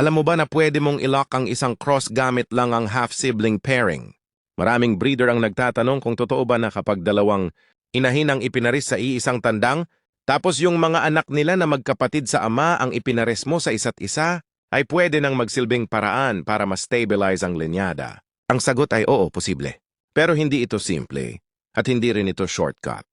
Alam mo ba na pwede mong ilock ang isang cross gamit lang ang half-sibling pairing? Maraming breeder ang nagtatanong kung totoo ba na kapag dalawang inahin ang ipinaris sa iisang tandang, tapos yung mga anak nila na magkapatid sa ama ang ipinares mo sa isa't isa, ay pwede nang magsilbing paraan para ma-stabilize ang linyada. Ang sagot ay oo, posible. Pero hindi ito simple, at hindi rin ito shortcut.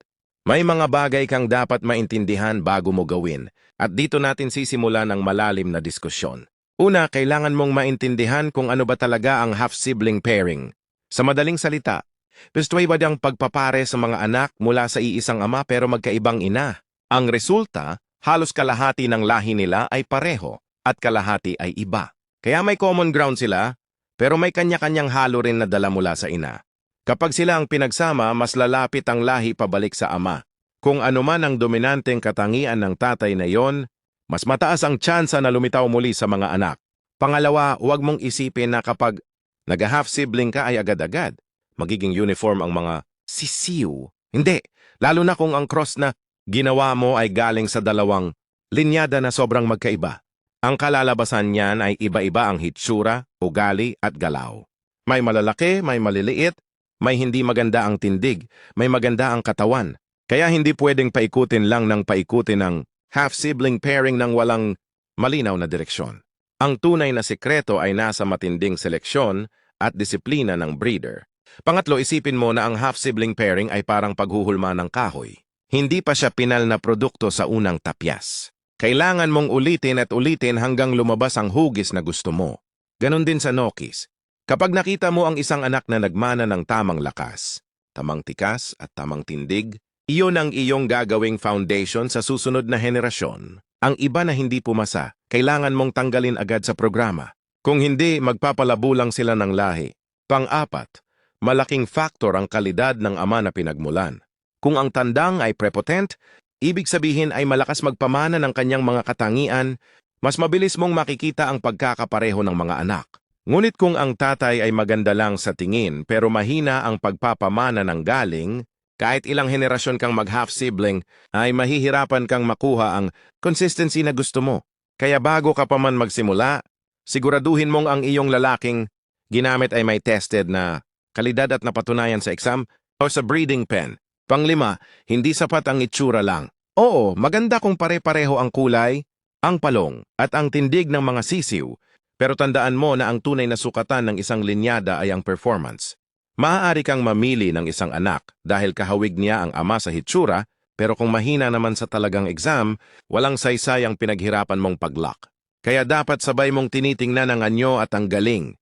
May mga bagay kang dapat maintindihan bago mo gawin, at dito natin sisimulan ang malalim na diskusyon. Una, kailangan mong maintindihan kung ano ba talaga ang half-sibling pairing. Sa madaling salita, Pestway ang pagpapare sa mga anak mula sa iisang ama pero magkaibang ina. Ang resulta, halos kalahati ng lahi nila ay pareho at kalahati ay iba. Kaya may common ground sila, pero may kanya-kanyang halo rin na dala mula sa ina. Kapag sila ang pinagsama, mas lalapit ang lahi pabalik sa ama. Kung anuman ang dominanteng katangian ng tatay na yon, mas mataas ang tsansa na lumitaw muli sa mga anak. Pangalawa, huwag mong isipin na kapag nag-half-sibling ka ay agad-agad magiging uniform ang mga sisiw. Hindi, lalo na kung ang cross na ginawa mo ay galing sa dalawang linyada na sobrang magkaiba. Ang kalalabasan niyan ay iba-iba ang hitsura, ugali at galaw. May malalaki, may maliliit, may hindi maganda ang tindig, may maganda ang katawan. Kaya hindi pwedeng paikutin lang ng paikutin ng half-sibling pairing ng walang malinaw na direksyon. Ang tunay na sekreto ay nasa matinding seleksyon at disiplina ng breeder. Pangatlo, isipin mo na ang half-sibling pairing ay parang paghuhulma ng kahoy. Hindi pa siya pinal na produkto sa unang tapyas. Kailangan mong ulitin at ulitin hanggang lumabas ang hugis na gusto mo. Ganon din sa Nokis. Kapag nakita mo ang isang anak na nagmana ng tamang lakas, tamang tikas at tamang tindig, iyon ang iyong gagawing foundation sa susunod na henerasyon. Ang iba na hindi pumasa, kailangan mong tanggalin agad sa programa. Kung hindi, magpapalabo lang sila ng lahi. Pang-apat, malaking faktor ang kalidad ng ama na pinagmulan. Kung ang tandang ay prepotent, ibig sabihin ay malakas magpamana ng kanyang mga katangian, mas mabilis mong makikita ang pagkakapareho ng mga anak. Ngunit kung ang tatay ay maganda lang sa tingin pero mahina ang pagpapamana ng galing, kahit ilang henerasyon kang mag-half-sibling, ay mahihirapan kang makuha ang consistency na gusto mo. Kaya bago ka pa man magsimula, siguraduhin mong ang iyong lalaking ginamit ay may tested na kalidad at napatunayan sa exam o sa breeding pen. Panglima, hindi sapat ang itsura lang. Oo, maganda kung pare-pareho ang kulay, ang palong, at ang tindig ng mga sisiw, pero tandaan mo na ang tunay na sukatan ng isang linyada ay ang performance. Maaari kang mamili ng isang anak dahil kahawig niya ang ama sa hitsura, pero kung mahina naman sa talagang exam, walang saysay ang pinaghirapan mong paglock. Kaya dapat sabay mong tinitingnan ang anyo at ang galing,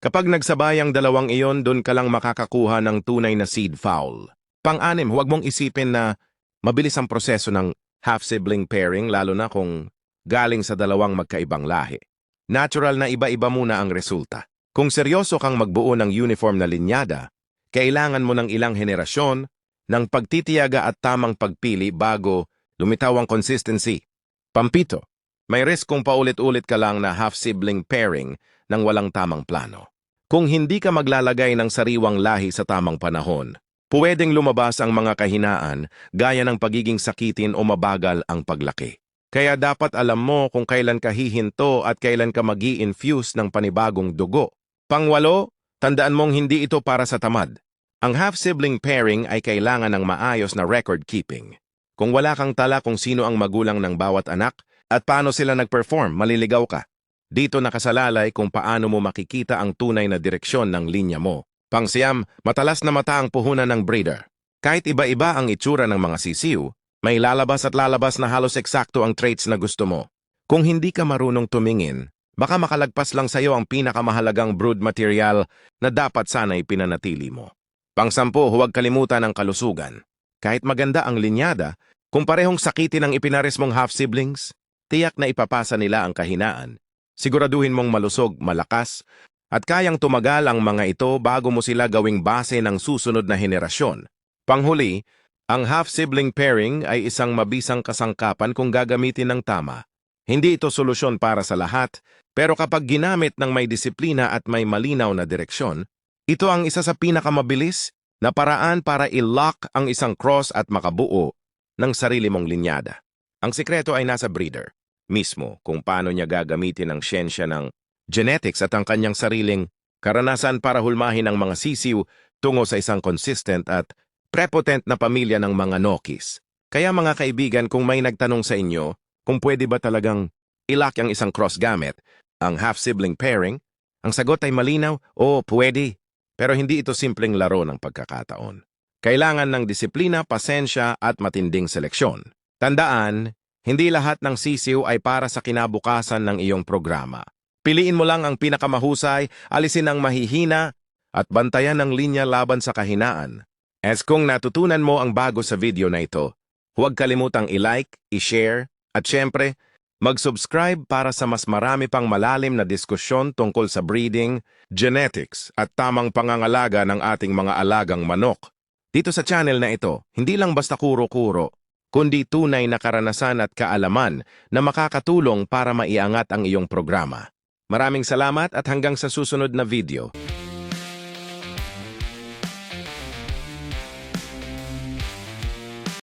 Kapag nagsabay ang dalawang iyon, doon ka lang makakakuha ng tunay na seed foul. Pang-anim, huwag mong isipin na mabilis ang proseso ng half-sibling pairing lalo na kung galing sa dalawang magkaibang lahi. Natural na iba-iba muna ang resulta. Kung seryoso kang magbuo ng uniform na linyada, kailangan mo ng ilang henerasyon ng pagtitiyaga at tamang pagpili bago lumitaw ang consistency. Pampito, may risk kung paulit-ulit ka lang na half-sibling pairing ng walang tamang plano. Kung hindi ka maglalagay ng sariwang lahi sa tamang panahon, pwedeng lumabas ang mga kahinaan gaya ng pagiging sakitin o mabagal ang paglaki. Kaya dapat alam mo kung kailan ka hihinto at kailan ka mag infuse ng panibagong dugo. Pangwalo, tandaan mong hindi ito para sa tamad. Ang half-sibling pairing ay kailangan ng maayos na record keeping. Kung wala kang tala kung sino ang magulang ng bawat anak at paano sila nag-perform, maliligaw ka. Dito nakasalalay kung paano mo makikita ang tunay na direksyon ng linya mo. Pangsiyam, matalas na mata ang puhunan ng breeder. Kahit iba-iba ang itsura ng mga sisiw, may lalabas at lalabas na halos eksakto ang traits na gusto mo. Kung hindi ka marunong tumingin, baka makalagpas lang sa'yo ang pinakamahalagang brood material na dapat sana'y pinanatili mo. Pangsampo, huwag kalimutan ang kalusugan. Kahit maganda ang linyada, kung parehong sakitin ang ipinaris mong half-siblings, tiyak na ipapasa nila ang kahinaan Siguraduhin mong malusog, malakas, at kayang tumagal ang mga ito bago mo sila gawing base ng susunod na henerasyon. Panghuli, ang half-sibling pairing ay isang mabisang kasangkapan kung gagamitin ng tama. Hindi ito solusyon para sa lahat, pero kapag ginamit ng may disiplina at may malinaw na direksyon, ito ang isa sa pinakamabilis na paraan para i-lock ang isang cross at makabuo ng sarili mong linyada. Ang sikreto ay nasa breeder. mismo kung paano niya gagamitin ang siyensya ng genetics at ang kanyang sariling karanasan para hulmahin ang mga sisiw tungo sa isang consistent at prepotent na pamilya ng mga Nokis. Kaya mga kaibigan, kung may nagtanong sa inyo kung pwede ba talagang ilak ang isang cross gamit, ang half-sibling pairing, ang sagot ay malinaw, o pwede. Pero hindi ito simpleng laro ng pagkakataon. Kailangan ng disiplina, pasensya at matinding seleksyon. Tandaan, hindi lahat ng sisiw ay para sa kinabukasan ng iyong programa. Piliin mo lang ang pinakamahusay, alisin ang mahihina, at bantayan ang linya laban sa kahinaan. As kung natutunan mo ang bago sa video na ito, huwag kalimutang i-like, i-share, at syempre, mag-subscribe para sa mas marami pang malalim na diskusyon tungkol sa breeding, genetics, at tamang pangangalaga ng ating mga alagang manok. Dito sa channel na ito, hindi lang basta kuro-kuro, kundi tunay na karanasan at kaalaman na makakatulong para maiangat ang iyong programa. Maraming salamat at hanggang sa susunod na video.